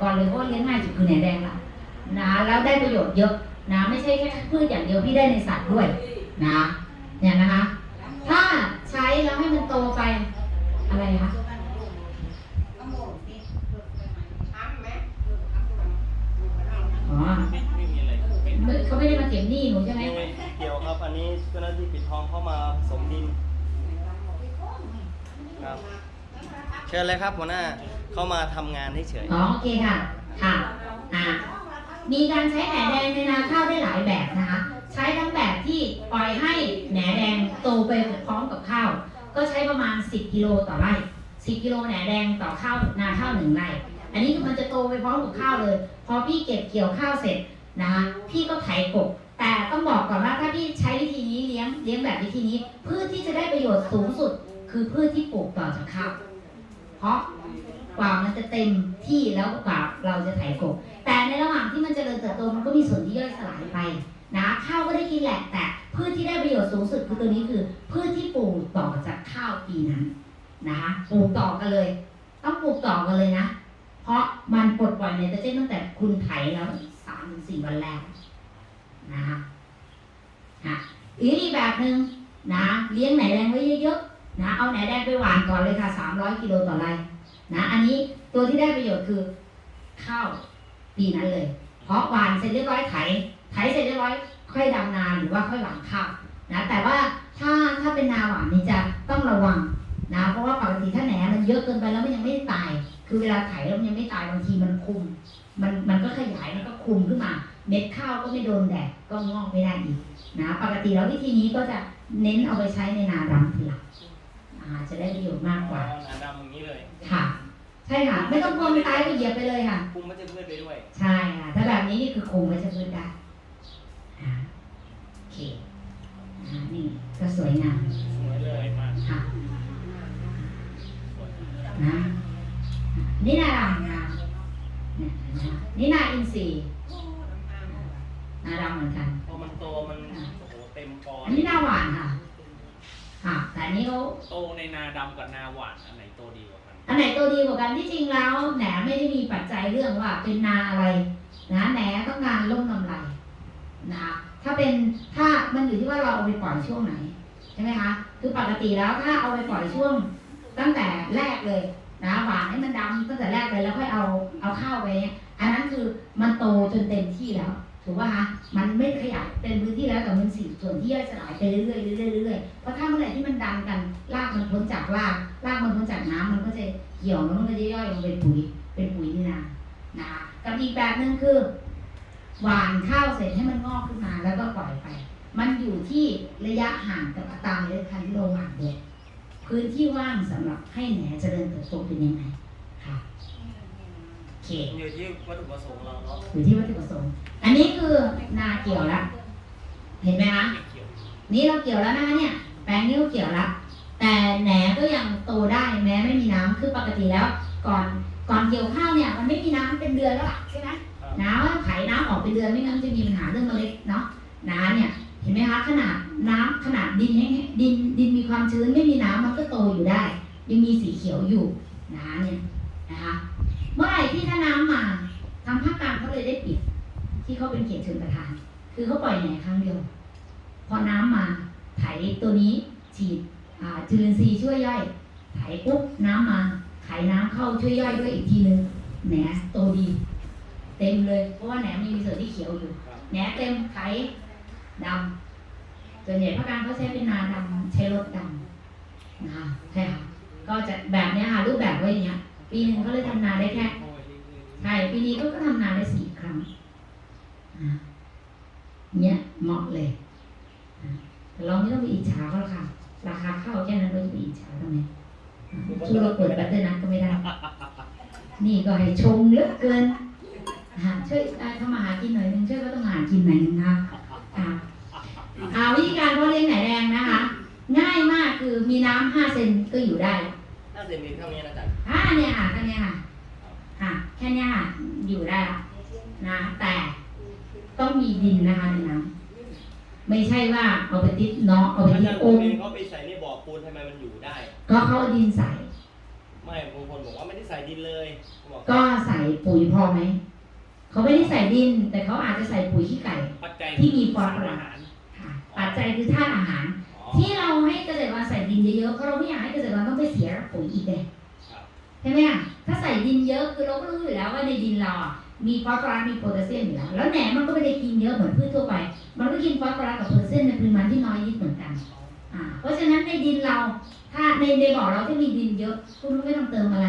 กรเลยเพราะเลี้ยงง่ายสุดคือแหนแดงละนะแล้วได้ประโยชน์เยอะนะไม่ใช่แค่พืชอย่างเดียวพี่ได้ในสัตว์ด้วยนะเนี่ยนะคะ ถ้าใช้แล้วให้มันโตไปอะไรคะอ๋อไม่ไม่มีอะไรเขาไม่ได้มาเก็บหนี้หนูใช่ไหมเกี่ยวครับอันนี้เจ้าหน้าที่ปิดทองเข้ามาผสมดินครับ เชิญเลยครับหัวหน้าเข้ามาทำงานให้เฉยอ๋อโอเคค่ะ ค่ะ อ่า มีการใช้แหนแดงในนาข้าวได้หลายแบบนะคะ ใช้ทั้งแบบที่ปล่อยให้แหนแดงโตไปพร้อมกับข้าว ก็ใช้ประมาณ 10 กิโลต่อไร่ 10 กิโลแหนแดงต่อข้าวนาข้าวหนึ่งไร่ อันนี้คือมันจะโตไปพร้อมกับข้าวเลย พอพี่เก็บเกี่ยวข้าวเสร็จนะคะ พี่ก็ไถกบ แต่ต้องบอกก่อนว่าถ้าพี่ใช้วิธีนี้เลี้ยงเลี้ยงแบบวิธีนี้ พืชที่จะได้ประโยชน์สูงสุด คือพืชที่ปลูกต่อจากข้าว เพราะกว่ามันจะเต็มที่แล้วกว่าเราจะไถกบ แต่ในระหว่างที่มันจเจริญเติบโตมันก็มีส่วนที่ย่อยสลายไปนะข้าวก็ได้กินแหละแต่พืชที่ได้ประโยชน์สูงสุดคือตัวนี้คือ พืชที่ปลูกต่อจากข้าวปีนั้นนะคะปลูกต่อกันเลย ต้องปลูกต่อกันเลยนะ เพราะมันปลดปล่อยไนโตรเจนตั้งแต่คุณไถแล้วสามถึงสี่วันแรกนะคะอีกแบบหนึ่งนะเลี้ยงไหนแดงไว้เยอะ นะเอาไหนแดงไปหวานก่อนเลยค่ะสามร้อยกิโลต่อไร่นะอันนี้ตัวที่ได้ประโยชน์คือข้าวปีนั้นเลย เพราะหวานเสร็จเรียบร้อยไถไถเสร็จเรียบร้อยค่อยดำนาหรือว่าค่อยหวานข้าวนะแต่ว่าถ้าถ้าเป็นนาหวานนี่จะต้องระวังนะเพราะว่าปกติถ้าแหนมันเยอะเกินไปแล้วมันยังไม่ตาย คือเวลาไถแล้วมันยังไม่ตายบางทีมันคุม มันมันก็ขยายมันก็คุมขึ้นมา เม็ดข้าวก็ไม่โดนแดดก็งอกไม่ได้อีกนะปกติแล้ววิธีนี้ก็จะเน้นเอาไปใช้ในนาดำทีหลัง อ่าจะได้ประโยชน์มากกว่านาดำอย่างนี้เลย ค่ะ ใช่ค่ะ ไม่ต้องกลัวมันตายก็เหยียบไปเลยค่ะ คุมไม่จะเพื่อนไปด้วย ใช่ค่ะ ถ้าแบบนี้นี่คือคุมไว้จะพืชได้อ่าโอเคอ่านี่ก็สวยงามสวยเลยมากค่ะนะนี่นาดำนะเนี่ยนะนี่นาอินทรีย์นาดำเหมือนกันพอมันโตมันโอ้โหเต็มปออันนี้นาหวานค่ะ ค่ะ แต่อันนี้เขาโตในนาดำกับนาหวานอันไหนโตดีกว่ากันอันไหนตัวดีกว่ากันที่จริงแล้วแหนไม่ได้มีปัจจัยเรื่องว่าเป็นนาอะไร นะแหนต้องการล่มกำไรนะถ้าเป็นถ้ามันอยู่ที่ว่าเราเอาไปปล่อยช่วงไหนใช่ไหมคะคือปกติแล้วถ้าเอาไปปล่อยช่วงตั้งแต่แรกเลยนะหวานให้มันดำตั้งแต่แรกเลยแล้วค่อยเอาเอาข้าวไปเนี่ยอันนั้นคือมันโตจนเต็มที่แล้ว ถูกป่ะคะมันไม่ขยายเต็มพื้นที่แล้วแต่มันสีส่วนที่ย่อยสลายไปเรื่อยๆเรื่อยๆเรื่อยๆเพราะถ้าเมื่อไหร่ที่มันดันกันรากมันพ้นจากรากรากมันพ้นจากน้ำมันก็จะเหี่ยวแล้วมันก็จะย่อยลงเป็นปุ๋ยเป็นปุ๋ยนี่นานะคะกับอีกแบบหนึ่งคือ หวานข้าวเสร็จให้มันงอกขึ้นมาแล้วก็ปล่อยไป มันอยู่ที่ระยะห่างกับอัตราเมล็ดพันที่เราห่านด้วยพื้นที่ว่างสำหรับให้แหนเจริญเติบโตเป็นยังไงค่ะ เคอยู่ที่วัตถุประสงค์เราเนาะอยู่ที่วัตถุประสงค์ อันนี้คือนาเกี่ยวแล้วเห็นไหมคะไม่เกี่ยวนี่เราเกี่ยวแล้วนะคะเนี่ย แปลงนี้เราเกี่ยวแล้วแต่แหนก็ยังโตได้แม้ไม่มีน้ำคือปกติแล้ว ก่อนก่อนเกี่ยวข้าวเนี่ย มันไม่มีน้ำเป็นเดือนแล้วล่ะใช่ไหมน้ำไขน้ำออกเป็นเดือนไม่งั้นจะมีปัญหาเรื่องเมล็ดเนาะน้ำเนี่ยเห็นไหมคะขนาดน้ำขนาดดินแห้งดินดินมีความชื้นไม่มีน้ำมันก็โตอยู่ได้ ยังมีสีเขียวอยู่น้ำเนี่ยนะคะเมื่อไหร่ที่ถ้าน้ำมาทาง ภาคกลางเขาเลยได้ปิด ที่เขาเป็นเขตชนประทาน คือเขาปล่อยแหน่ครั้งเดียว พอน้ำมาไถตัวนี้ฉีดอ่าจุลินทรีย์ช่วยย่อยไถปุ๊บน้ำมาไขน้ำเข้าช่วยย่อยด้วยอีกทีนึงแหนโตดี เต็มเลย เพราะว่าแหนมยังมีส่วนที่เขียวอยู่แหนเต็มไขดำส่วนใหญ่ภาคกลางเขาใช้เป็นนาดำใช้รถดำนะคะใช่ค่ะก็จะแบบเนี้ยค่ะรูปแบบไว้อย่างเงี้ยปีหนึ่งเขาเลยทำนาได้แค่ ใช่ปีนี้ก็ก็ทำนาได้สี่ครั้งอะเนี้ยเหมาะเลยอะแต่เราไม่ต้องไปอิจฉาเขาหรอกค่ะ ราคาข้าวแค่นั้นเราจะไปอิจฉาทำไมอะช่วยเราเปิดบัตรด้วยนะก็ไม่ได้ นี่ก็ให้ชมเหลือเกินอ่าช่วยอ่าทำมาหากินหน่อยนึงช่วยก็ต้องหากินหน่อยนึงนะคะอ่าอ่าวิธีการเพาะเลี้ยงไหนแดงนะคะ ง่ายมากคือมีน้ำห้าเซนก็อยู่ได้ถ้าเสร็จมีเท่านี้นะจ๊ะอ่าเนี่ยค่ะแค่เนี้ยค่ะค่ะ แค่เนี้ยค่ะอยู่ได้ละนะ แต่ต้องมีดินนะคะในน้ำไม่ใช่ว่าเอาไปติดเนาะเอาไปอาติจาดรย์โอผมงเองเขาไปใส่ในบ่อปูนทำไมมันอยู่ได้ ก็เขาเอาดินใส่ไม่ไม่บางคนบอกว่าไม่ได้ใส่ดินเลยบอกก็ใส่ปุ๋ยพอไหมเขาไม่ได้ใส่ดิน แต่เขาอาจจะใส่ปุ๋ยขี้ไก่ปัจจัยที่มีฟอสฟออารัสหารค่ะปัจจัยคือธาตุอาหารอ๋อที่เราให้เกษตรกรใส่ดินเยอะๆเพราะเราไม่อยากให้เกษตรกรต้องไปเสียปุ๋ยอีกเลยครับ ใช่ไหมอะถ้าใส่ดินเยอะคือเราก็รู้อยู่แล้วว่าในดินเราอะมีฟอสฟอรัสมีโพแทสเซียมอยู่แล้วแล้วแหนมันก็ไม่ได้กินเยอะเหมือนพืชทั่วไป มันก็กินฟอสฟอรัสกับโพแทสเซียมในปริมาณที่น้อยนิดเหมือนกันอ่าเพราะฉะนั้นในดินเรา ถ้าในในบ่อเราที่มีดินเยอะคุณไม่ต้องเติมอะไร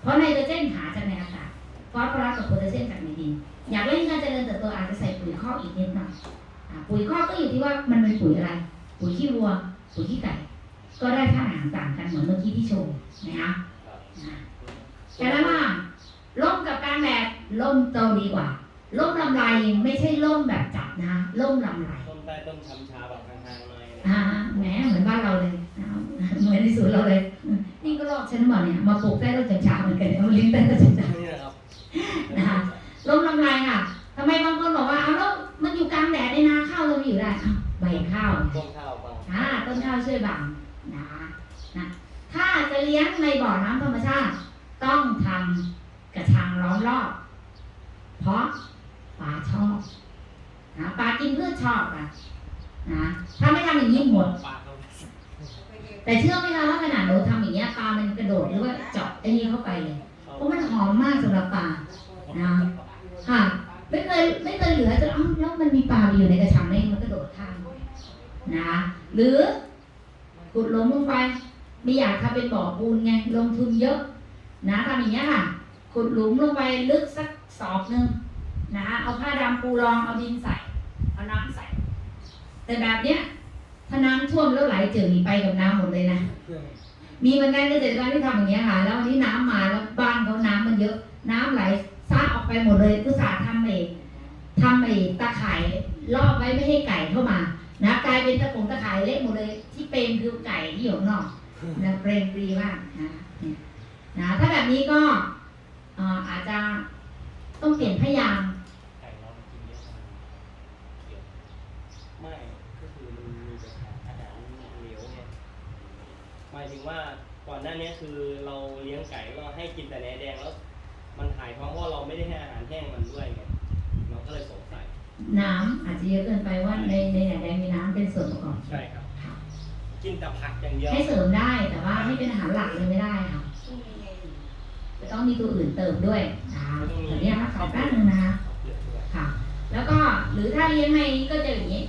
เพราะไนโตรเจนหาจากในอากาศฟอสฟอรัสกับโพแทสเซียมจากในดิน อยากเร่งการเจริญเติบโตอาจจะใส่ปุ๋ยคอกอีกนิดหน่อยอ่าปุ๋ยคอกก็อยู่ที่ว่ามันเป็นปุ๋ยอะไร ปุ๋ยขี้วัว ปุ๋ยขี้ไก่ ก็ได้ธาตุอาหารต่างกันเหมือนเมื่อกี้ที่โชว์นะคะ อ่าแต่ละว่าล่มกับกลางแดดล่มโตดีกว่าล่มลำไรไม่ใช่ล่มแบบจับนะล่มลำไรต้นใต้ต้นชำชาแบบทางๆหน่อยนะอ่าแหมเหมือนบ้านเราเลยนะครับเหมือนในสวนเราเลย นี่ก็ลอกฉันมาเนี่ยมาปลูกใต้ต้นกัญชาเหมือนกันเอามาเลี้ยงใต้ต้นกัญชานี่นะครับนะคะลมลำไรค่ะทำไมบางคนบอกว่าเอาแล้วมันอยู่กลางแดดในนาข้าวเราไม่อยู่ได้อ้าวใบข้าวต้นข้าวบางอ่าต้นข้าวช่วยบังนะคะนะ ถ้าจะเลี้ยงในบ่อน้ำธรรมชาติ ต้องทำกระชังล้อมรอบ เพราะปลาชอบนะปลากินพืชชอบอะนะถ้าไม่ทำอย่างนี้หมด แต่เชื่อไหมคะว่าขนาดเราทำอย่างเงี้ยปลามันกระโดดหรือว่าเจาะไอ้นี่เข้าไปเลยเพราะมันหอมมากสำหรับปลานะค่ะไม่เคยไม่เคยเหลือจนเอ้าแล้วมันมีปลาอยู่ในกระชังได้มันกระโดดข้ามนะหรือขุดลมลงไป ไม่อยากทำเป็นบ่อปูนไงลงทุนเยอะ นะทำอย่างเงี้ยค่ะขุดหลุมลงไปลึกสักศอกหนึ่งนะคะเอาผ้าดำปูรองเอาดินใส่ เอาน้ำใส่ แต่แบบเนี้ยถ้าน้ำท่วมแล้วไหลเจิ่งหนีไปกับน้ำหมดเลยนะ มีเหมือนกันเกษตรกรที่ทำอย่างเงี้ยค่ะ แล้ววันนี้น้ำมาแล้วบ้านเขาน้ำมันเยอะ น้ำไหลซ่าออกไปหมดเลยกุศาห์ทำเองทำเองตะข่ายรอบไว้ไม่ให้ไก่เข้ามา นะกลายเป็นตะกงตะข่ายเละหมดเลย ที่เป็นคือไก่ที่อยู่นอก นะเปรมปรีมากนะเนี่ยนะถ้าแบบนี้ก็เอ่ออาจจะต้องเปลี่ยนพยางค์ไก่เรากินเยอะขนาดนี้เกี่ยวไม่ก็คือมันมีแต่อาหารเหลวไงหมายถึงว่าก่อนหน้านี้คือเราเลี้ยงไก่เราให้กินแต่แหนแดงแล้วมันถ่ายท้องเพราะเราไม่ได้ให้อาหารแห้งมันด้วยไงเราก็เลยสงสัยน้ำอาจจะเยอะเกินไปว่าในในแหนแดงมีน้ำเป็นส่วนประกอบใช่ครับ กินแต่ผักอย่างเดียว ให้เสริมได้แต่ว่าให้เป็นอาหารหลักเลยไม่ได้ค่ะจะต้องมีตัวอื่นเติมด้วยนะคะเดี๋ยวนี้นะคะขอแป๊บนึงนะคะเปลือกด้วยค่ะ แล้วก็หรือถ้าเลี้ยงในนี้ก็จะอย่างนี้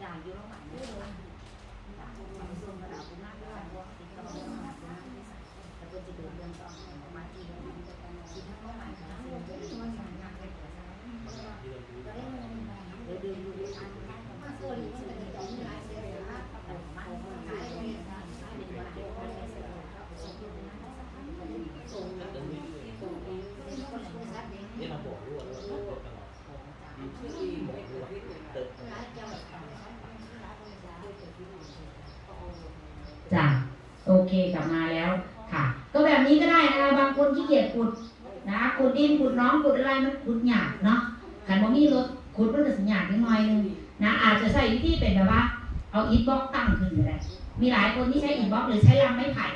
จากยุโรปด้วยจากความสูงระดับคุณมากด้วยว่าติดต่อมาคุณมากที่สุดแต่ตัวจิตเดือนต่อมาทีเดียวทีทั้งเมื่อไหร่ค่ะสิ่งที่มันสำคัญเป็นหัวใจเดี๋ยวเดินดูด้วยกันมาส่วนที่มันจะต้องมีอาเซียนนะแต่มันคนไทยเป็นวันเดียวกันในเสือส่งที่นั่นส่งส่งส่งเป็นคนรู้ชัดเอง นี่เราบอกรู้ว่าเราบอกตลอดบอกรู้ว่าเติม จ้ะโอเคกลับมาแล้วค่ะ ก็แบบนี้ก็ได้นะคะบางคน ขุดนะขุดดินขุดน้องขุดอะไรมันขุดหยาบเนาะขันบ่มีรถขุดมันจะสัญญาณนิดหน่อยนึงนะอาจจะใช้วิธีเป็นแบบว่า เอาอิฐบล็อกตั้งขึ้นก็ได้มีหลายคนที่ใช้อิฐบล็อกหรือใช้ลำไม้ไผ่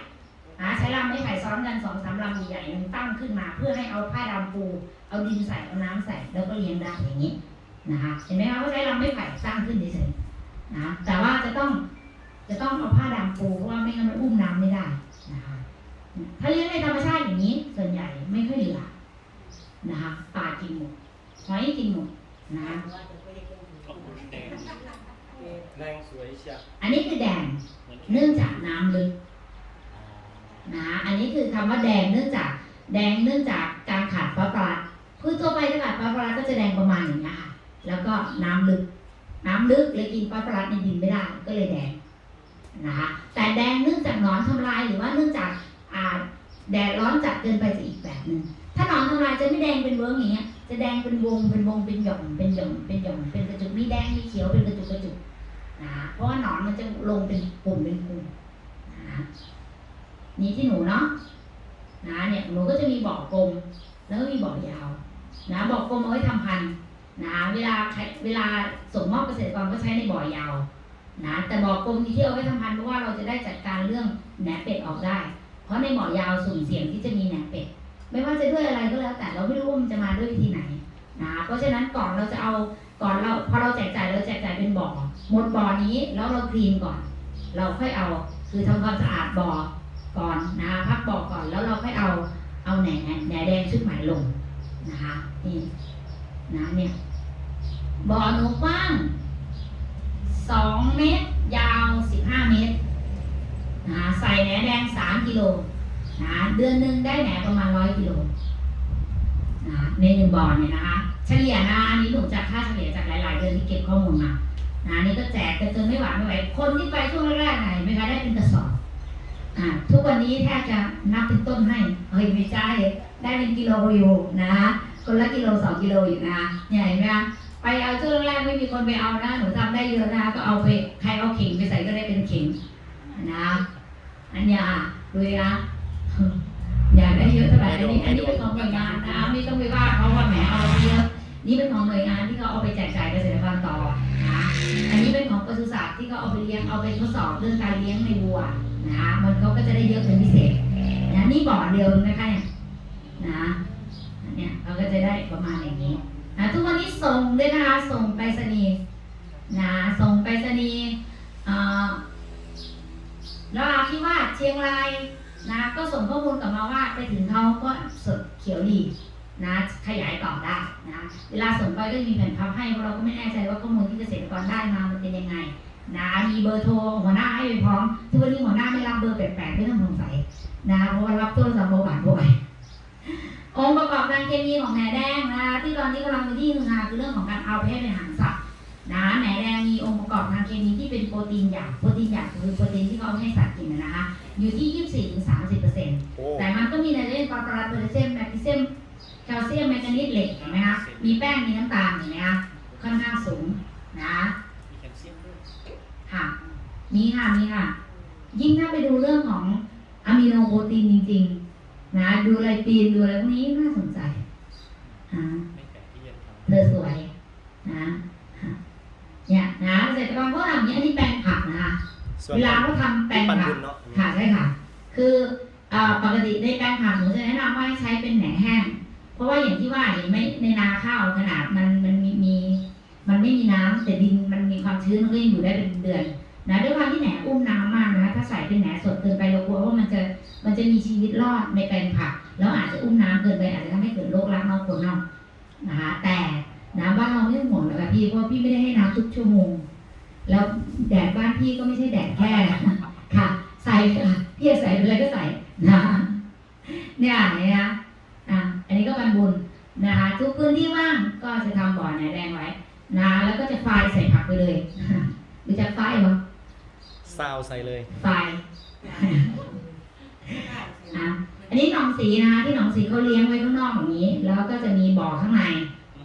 นะใช้ลำไม้ไผ่ซ้อนกันสองสามลำใหญ่ๆหนึ่งตั้งขึ้นมา เพื่อให้เอาผ้าดำปูเอาดินใส่เอาน้ำใส่แล้วก็เลี้ยงได้อย่างนี้นะคะเห็นไหมคะว่าใช้ลำไม้ไผ่สร้างขึ้นเฉยๆนะแต่ว่าจะต้องจะต้องเอาผ้าดำปูเพราะว่าไม่งั้นมันอุ้มน้ำไม่ได้ ถ้าเลี้ยงในธรรมชาติอย่างนี้ ส่วนใหญ่ไม่ค่อยเหลือนะคะปลากินหมดหอยกินหมดนะคะก็คุณแดงแรงสวยเชียวอันนี้คือแดงเหมือนเนื่องจากน้ำลึกนะอันนี้คือคำว่าแดงเนื่องจาก แดงเนื่องจากการขาดฟอสฟอรัสพืชทั่วไปถ้าขาดฟอสฟอรัสก็จะแดงประมาณอย่างนี้ยค่ะแล้วก็น้ำลึก น้ำลึกเลยกินฟอสฟอรัสในดินไม่ได้ก็เลยแดงนะคะแต่แดงเนื่องจากหนอนทำลายหรือว่าเนื่องจากอ่าแดดร้อนจัด เกินไปจะอีกแบบหนึ่งถ้าหนอนทำลายจะไม่แดงเป็นเวิร์กอย่างเงี้ย จะแดงเป็นวง เป็นวง เป็นหย่อม เป็นหย่อม เป็นหย่อม เป็นกระจุก มีแดง มีเขียว เป็นกระจุกกระจุกนะ เพราะว่าหนอนมันจะลงเป็นกลุ่มเป็นกลุ่มนะนี่ที่หนูเนาะ นะเนี่ยหนูก็จะมีบ่อกลม แล้วก็มีบ่อยาว นะบ่อกลมเอาไว้ทำพันธุ์นะเวลาเวลาส่งมอบเกษตรกรก็ใช้ในบ่อยาวนะแต่บ่อกลมที่เอาไว้ทำพันธุ์เพราะว่าเราจะได้จัดการเรื่องแหนเป็ดออกได้ เพราะในบ่อยาวสุ่มเสี่ยงที่จะมีแหนเป็ด ไม่ว่าจะด้วยอะไรก็แล้ว แต่เราไม่รู้ว่ามันจะมาด้วยวิธีไหนนะเพราะฉะนั้นก่อนเราจะเอาก่อนเราพอเราแจกจ่ายเราแจกจ่ายเป็นบ่อหมดบ่อนี้แล้วเราคลีนก่อน เราค่อยเอาคือทำความสะอาดบ่อก่อนนะพักบ่อก่อนแล้วเราค่อยเอาเอาแหนแหนแดงชุดใหม่ลงนะคะนี่นะเนี่ยบ่อหนูกว้างสองเมตร ยาวสิบห้าเมตร นะใส่แหนแดงสามกิโลนะเดือนหนึ่งได้แหนประมาณร้อยกิโลนะในหนึ่งบ่อเนี่ยนะคะ เฉลี่ยนะอันนี้หนูจากค่าเฉลี่ยจากหลาย ๆ เดือนที่เก็บข้อมูลมานะอันนี่ก็แจกกันจนไม่หวานไม่ไหวคนที่ไปช่วงแรกๆไหนไหมคะได้เป็นกระสอบอ่าทุกวันนี้แทบจะนับเป็นต้นให้เฮ้ยไม่ใช่ได้เป็นกิโลอยู่นะคนละกิโลสองกิโลอยู่นะเนี่ยเห็นไหมคะไปเอาช่วงแรกไม่มีคนไปเอานะหนูทำได้เยอะนะก็เอาไปใครเอาเข่งไปใส่ก็ได้เป็นเข่งนะ อันเนี้ยอะดูนะอยากได้เยอะเท่าไหร่อันนี้อันนี้เป็นของหน่วยงานนะไม่ต้องไปว่าเขาว่าแหมเอาไปเยอะนี่เป็นของหน่วยงานที่เขาเอาไปแจกจ่ายเกษตรกรต่อนะอันนี้เป็นของปศุสัตว์ที่เขาเอาไปเลี้ยงเอาไปทดสอบเรื่องการเลี้ยงในวัวนะมันเขาก็จะได้เยอะเป็นพิเศษนะนี่บ่อเดียวนะคะเนี่ยนะอันเนี่ยเราก็จะได้ประมาณอย่างนี้นะทุกวันนี้ส่งด้วยนะคะส่งไปรษณีย์นะส่งไปรษณีย์เอ่อ แล้วอาที่ว่าเชียงรายนะ ก็ส่งข้อมูลกลับมาว่าไปถึงเขาก็สดเขียวดีนะขยายต่อได้นะเวลาส่งไปก็จะมีแผ่นพับให้เพราะเราก็ไม่แน่ใจว่าข้อมูลที่เกษตรกรได้มามันเป็นยังไงนะมีเบอร์โทรหัวหน้าให้ไปพร้อมทุกวันนี้หัวหน้าไม่รับเบอร์แปลกๆไม่ต้องสงสัยนะเพราะว่ารับโทรศัพท์เบาหวานบ่อยองค์ประกอบการเคมีของแหนแดงนะที่ตอนนี้กำลังเป็นที่ฮือฮาคือเรื่องของการเอาไปให้เป็นหารสัตว์ นะแหนแดงมีองค์ประกอบทางเคมีที่เป็นโปรตีนหยาบโปรตีนหยาบคือโปรตีนที่เขาเอาให้สัตว์กินนะนะคะ อยู่ที่ 24-30%เปอร์เซ็นต์โอ้แต่มันก็มีไนโตรเจนฟอสฟอรัสโพแทสเซียมแมกนีเซียมแคลเซียมแมงกานีสเหล็กเห็นไหมคะมีแป้งมีน้ำตาลเห็นไหมคะค่อนข้างสูงนะมีแคลเซียมด้วยค่ะมีค่ะมีค่ะ ยิ่งถ้าไปดูเรื่องของอะมิโนโปรตีนจริง ๆ นะ ดูอะไรปีนดูอะไรพวกนี้น่าสนใจอ่าไม่แปลกที่จะทำเธอสวยนะเนี่ยนะเกษตรกรเขาทำอย่างนี้อันนี้แปลงผักนะคะส่วนเวลาเขาทำแปลงปันผับุกญเนาะค่ะใช่ค่ะ คือเอ่อปกติในแปลงผักหนูจะแนะนำว่าให้ใช้เป็นแหนแห้ง เพราะว่าอย่างที่ว่าเห็นไหมในนาข้าวขนาดมันมันมีมี มันไม่มีน้ำแต่ดินมันมีความชื้นมันก็ยังอยู่ได้เป็นเดือนนะด้วยความที่แหนอุ้มน้ำมากนะคะถ้าใส่เป็นแหนสดเกินไปเรากลัวว่ามันจะมันจะมีชีวิตรอดในแปลงผัก แล้วอาจจะอุ้มน้ำเกินไปอาจจะทำให้เกิดโรครักเน่าคนเน่านะคะแต่ น้ำบ้านเราไม่ต้องห่วงหรอกค่ะพี่เพราะพี่ไม่ได้ให้น้ำทุกชั่วโมง แล้วแดดบ้านพี่ก็ไม่ใช่แดดแค่ค่ะ ใส่ค่ะพี่จะใส่เป็นอะไรก็ใส่นะเนี่ยเนี่ยนะอะอันนี้ก็บรรบุญนะคะทุกพื้นที่ว่างก็จะทำบ่อแหนแดงไว้นะแล้วก็จะไฟล์ใส่ผักไปเลยรู้จักไฟล์ปะซาวใส่เลยไฟล์อะอันนี้หนองสีนะคะที่หนองสีเขาเลี้ยงไว้ข้างนอกอย่างนี้ แล้วก็จะมีบ่อข้างใน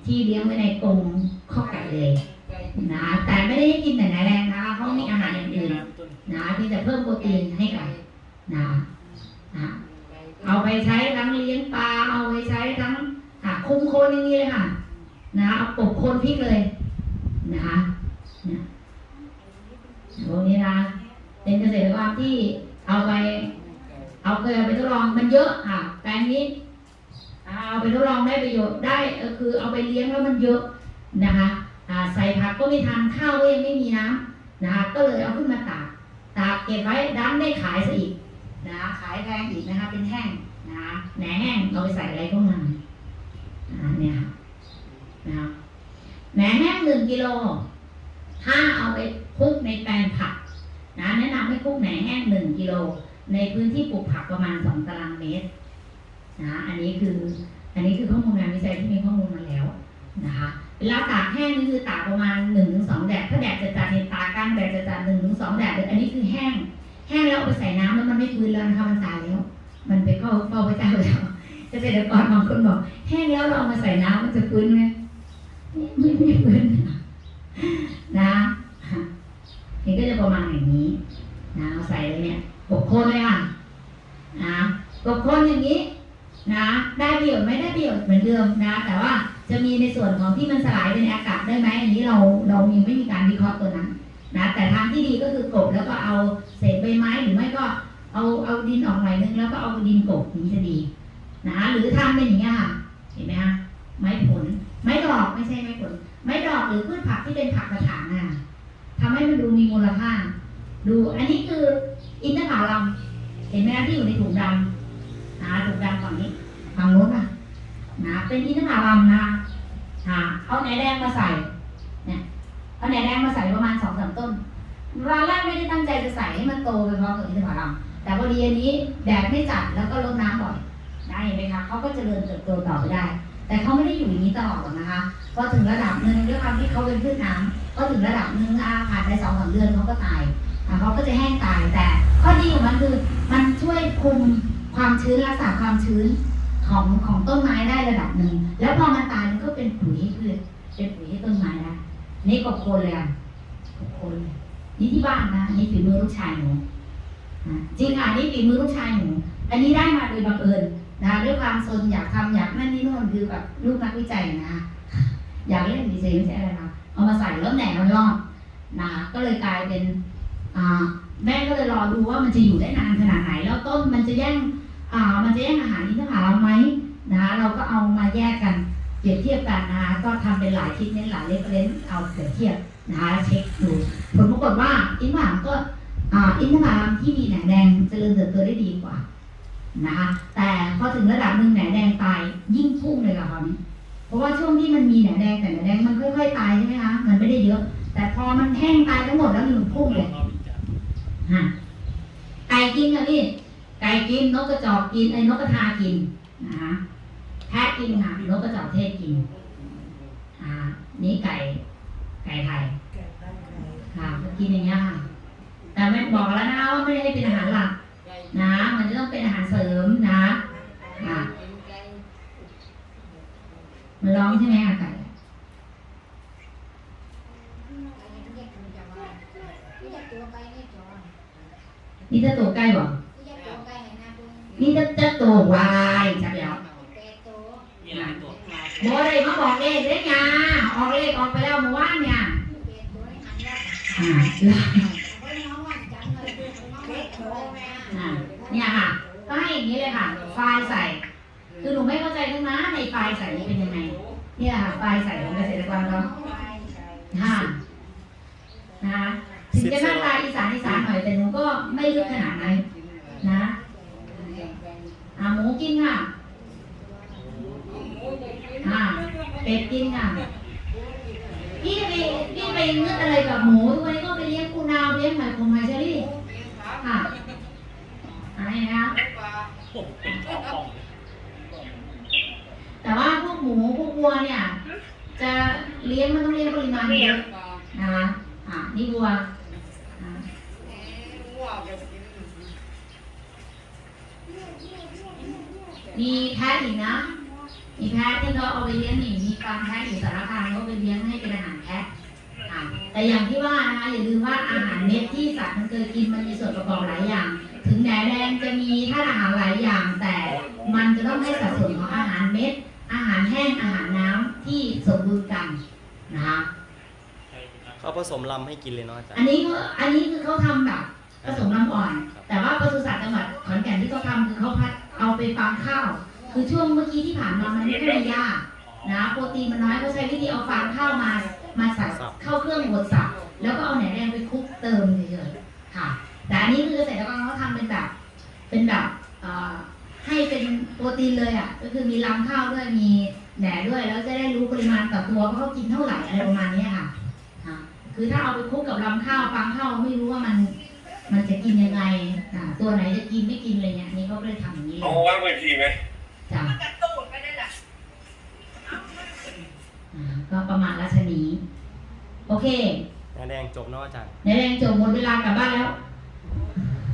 ที่เลี้ยงไว้ในกรงข้อไก่เลยนะแต่ไม่ได้ให้กินแต่แหนแดงนะคะเขามีอาหารอย่างอื่นนะที่จะเพิ่มโปรตีนให้กันะนะเอาไปใช้ทั้งเลี้ยงปลาเอาไปใช้ทั้งอะคุมโคนอย่างนี้เลยค่ะ นะเอาปกโคนพริกเลยนะคะเนี่ยพวกนี้นะเป็นเกษตรกรที่เอาไป เอาเคยไปทดลองมันเยอะอะแปลงนี้ เอาไปทดลองได้ประโยชน์ได้คือเอาไปเลี้ยงแล้วมันเยอะนะคะใส่ผักก็ไม่ทันข้าวก็ยังไม่มีน้ำนะคะก็เลยเอาขึ้นมาตากตากเก็บไว้ดันได้ขายซะอีกนะขายแพงอีกนะคะเป็นแห้งนะแหนแห้งเอาไปใส่อะไรก็งานะเนี่ยค่ะนะแหนแห้งหนึ่งกิโลถ้าเอาไปคลุกในแปลงผักนะแนะนำให้คลุกแหนแห้งหนึ่งกิโลในพื้นที่ปลูกผักประมาณสองตารางเมตร นะอันนี้คืออันนี้คือข้อมูลงานวิจัยที่มีข้อมูลมาแล้วนะคะเวลาตากแห้งนี่คือตากประมาณหนึ่งถึงสองแดดถ้าแดดจะจัดเนี่ยตากกลางแดดจะจัดหนึ่งถึงสองแดดอันนี้คือแห้ง แห้งแล้วเอาไปใส่น้ำแล้วมันไม่ฟื้นแล้วนะคะมันตายแล้ว มันไปเข้าเฝ้าพระเจ้าแล้วเกษตรกรบางคนบอกแห้งแล้วเราเอามาใส่น้ำมันจะฟื้นไหมไม่ไม่ฟื้นนะนี่ก็จะประมาณอย่างนี้นะเอาใส่เลยเนี่ยกบโคนเลยค่ะนะกบโคนอย่างนี้ นะได้ประโยชน์ไม่ได้ประโยชน์เหมือนเดิมนะ แต่ว่าจะมีในส่วนของที่มันสลายเป็นอากาศได้ไหมอันนี้เราเรายังไม่มีการวิเคราะห์ตัวนั้นนะแต่ทางที่ดีก็คือกบแล้วก็เอาเศษใบไม้หรือไม่ก็เอาเอาดินออกหน่อยนึงแล้วก็เอาดินกบนี้จะดีนะหรือทำเป็นอย่างนี้ยค่ะเห็นไหมคะไม้ผล ไม้ดอกไม่ใช่ไม้ผล ไม้ดอกหรือพืชผักที่เป็นผักกระถางน่ะทำให้มันดูมีมูลค่า ดูอันนี้คืออินทผลัมเห็นไหมคะที่อยู่ในถุงดำ นะถุงดำฝั่งนี้ฝั่งโน้นอะนะเป็นอินทผลัมนะอ่าเอาแหนแดงมาใส่เนี่ยเอาแหนแดงมาใส่ประมาณสองสามต้นรานแรกไม่ได้ตั้งใจจะใส่ให้มันโตไปพร้อมกับอินทผลัมแต่พอดีอันนี้แดดไม่จัดแล้วก็รดน้ำบ่อยได้เห็นไหมคะเขาก็จเจริญเติบโตต่อไปได้ แต่เขาไม่ได้อยู่อย่างนี้ตลอดหรอกนะคะพอถึงระดับหนึ่งด้วยความที่เขาเป็นพืชน้ำก็ถึงระดับหนึ่งอาผ่านไปสองสามเดือนเขาก็ตายอ่เขาก็จะแห้งตายแต่ข้อดีของมันคือ ความชื้นรักษาความชื้นของของต้นไม้ได้ระดับหนึ่ง แล้วพอมันตายมันก็เป็นปุ๋ยให้พืชเป็นปุ๋ยให้ต้นไม้ได้นี่กบโคนเลยอะกบโคนเลยนี่ที่บ้านนะนี่ฝีมือลูกชายหนูจริงอะนี่ฝีมือลูกชายหนูอันนี้ได้มาโดยบังเอิญนะด้วยความสนอยากทำอยากนั่นนี่นู่นคือแบบลูกนักวิจัยนะ อยากเล่นดีเซลไม่ใช่อะไรนะเอามาใส่แล้วแหนมันรอดนะก็เลยกลายเป็นอ่าแม่ก็เลยรอดูว่ามันจะอยู่ได้นานขนาดไหน แล้วต้นมันจะแย่ง อ่ามันจะแย่งอาหารอินทผลัมไหมนะคะเราก็เอามาแยกกันเปรียบเทียบกันนะคะก็ทำเป็นหลายชิ้นเน้นหลายเลฟเลนเอาเปรียบเทียบนะคะเช็คดูผลปรากฏว่าอินทผลัมก็อ่าอินทผลัมที่มีแหนแดงเจริญเติบโตได้ดีกว่านะคะแต่พอถึงระดับหนึ่งแหนแดงตายยิ่งพุ่งเลยค่ะคราวนี้เพราะว่าช่วงที่มันมีแหนแดงแต่แหนแดงมันค่อยๆตายใช่ไหมคะมันไม่ได้เยอะ แต่พอมันแห้งตายทั้งหมดแล้วมันพุ่งเลยฮะไก่กินค่ะพี่ ไก่กินนกกระจอกกินไอ้นกกระทากินนะคะแพะกินค่ะนกกระจอกเทศกินอ่านี่ไก่ ไก่ไทยค่ะกินอย่างเงี้ยค่ะแต่ไม่บอกแล้วนะว่าไม่ได้ให้เป็นอาหารหลักนะมันจะต้องเป็นอาหารเสริมนะอ่ามันร้องใช่ไหมไก่นี่จะตัวใกล้บอกนี่จะจะตั ววายจับแล้วมีหลายตัวโมเลยมาบอกเลขได้ไงออกเลขออกไปแล้วเมื่อวานเนี่ยอ่าแล้วอ่าเนี่ยค่ะ ก็ให้อย่างนี้เลยค่ะ ไฟล์ใส่ คือหนูไม่เข้าใจทั้งนั้นในไฟล์ใส่นี่เป็นยังไง เนี่ยค่ะ ไฟล์ใส่ของเกษตรกรเราค่ะนะคะถึงจะหน้าตาอีสานอีสานหน่อยแต่หนูก็ไม่ลึกขนาดนั้นนะอ่าหมู กินค่ะอ่าเป็ดกินค่ะพี่ไปพี่ไปเลือกอะไรกับหมูทุกวันนี้ก็ไปเลี้ยงปูนาวเลี้ยงหอยขมหอยเชอรี่ค่ะอะไรนะแต่ว่าพวกหมูพวกวัวเนี่ย จะเลี้ยงมันต้องเลี้ยงปริมาณเยอะนะคะอ่านี่วัวอ่า มีแพะอีกนะ มีแพะที่เขาเอาไปเลี้ยงนี่มีฟาร์มแพะอยู่สารคามเขาไปเลี้ยงให้เป็นอาหารแพะอะแต่อย่างที่ว่านะคะอย่าลืมว่าอาหารเม็ดที่สัตว์มันเคยกินมันมีส่วนประกอบหลายอย่าง ถึงแหนแดงจะมีธาตุอาหารหลายอย่าง แต่มันจะต้องให้สัดส่วนของอาหารเม็ด อาหารแห้งอาหารน้ำที่สมดุลกันนะคะเขาผสมลำให้กินเลยเนาะอาจารอันย์นี้ก็อันนี้คือเขาทำแบบผสมน้ำอ่อน แต่ว่าปศุสัตว์จังหวัดขอนแก่นที่เขาทำคือเขาพัด เอาไปฟางข้าว คือช่วงเมื่อกี้ที่ผ่านมามันไม่ค่อยมีหญ้านะโปรตีนมันน้อยเขาใช้วิธีเอาฟางข้าวมา มาใส่เข้าเครื่องบดสับแล้วก็เอาแหนแดงไปคลุกเติมเฉยๆค่ะ แต่อันนี้คือเกษตรกรเขาทำเป็นแบบ เป็นแบบเอ่อให้เป็นโปรตีนเลยอะ ก็คือมีลำข้าวด้วยมีแหนด้วยแล้วจะได้รู้ปริมาณต่อตัวว่าเขากินเท่าไหร่อะไรประมาณเนี้ยค่ะค่ะ คือถ้าเอาไปคลุกกับลำข้าวฟางข้าวไม่รู้ว่ามัน มันจะกินยังไงอ่าตัวไหนจะกินไม่กินอะไรเงี้ยอันนี่เขาก็เลยทำอย่างนี้เลเอายวางไว้ทีไหมจ้ะอ่าก็ก็ประมาณรัชนีโอเคแหนแดงจบเนาะอาจารย์ในแรงจบหมดเวลากลับบ้านแล้วค